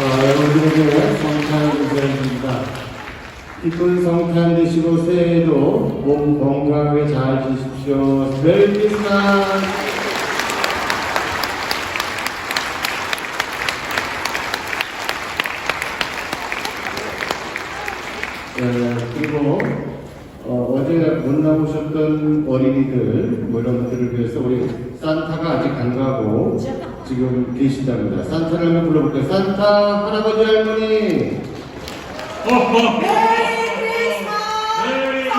여러분에게 성탄 인사드립니다. 기쁜 성탄 되시고 새해에도 몸 건강하게 잘 지십시오. 메리 크리스마스! 네, 그리고 어, 제못 나오셨던 어린이들 뭐 이런 것들을 위해서 우리 산타가 아직 안 가고 지금 계신답니다. 산타를 한번 불러볼게요. 산타 할아버지 할머니 메리 크리스마스! 메리 메리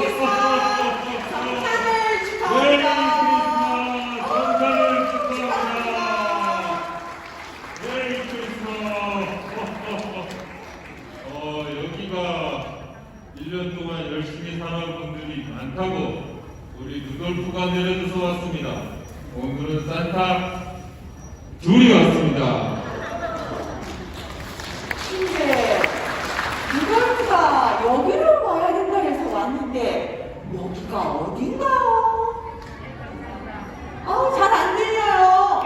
크리스마스! 성탄을 축하합니다. 성탄을 축하합니다. 메리 크리스마스. 어, 여기가 1년 동안 열심히 살아온 분들이 많다고 우리 루돌프가 내려줘서 왔습니다. 오늘은 산타 둘이 왔습니다. 근데 누가 여기로 와야 된다 해서 왔는데 여기가 어딘가요? 아우 잘 안 들려요.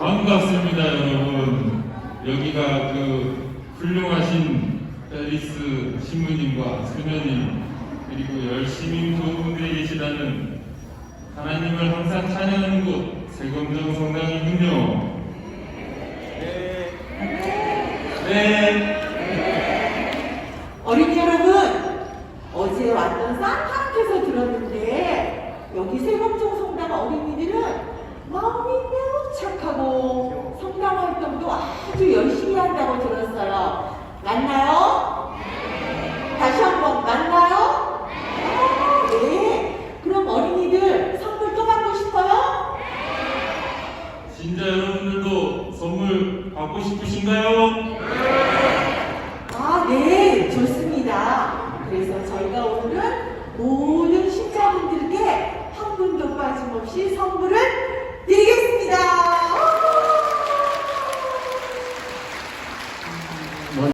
아, 반갑습니다, 여러분. 여기가 그 훌륭하신 페리스 신부님과 수녀님 열심히 좋은 분들이 계시다는 하나님을 항상 찬양하는 곳 세검정 성당이군요. 네. 어린이 여러분, 어제 왔던 산타께서 들었는데 여기 세범종 성당 어린이들은 마음이 매우 착하고 성당 활동도 아주 열심히 한다고 들었어요. 맞나요? 다시 한번 맞나요? 아, 네. 그럼 어린이들 선물 또 받고 싶어요? 신자 여러분들도 선물 받고 싶으신가요? 아, 네, 좋습니다. 그래서 저희가 오늘은 모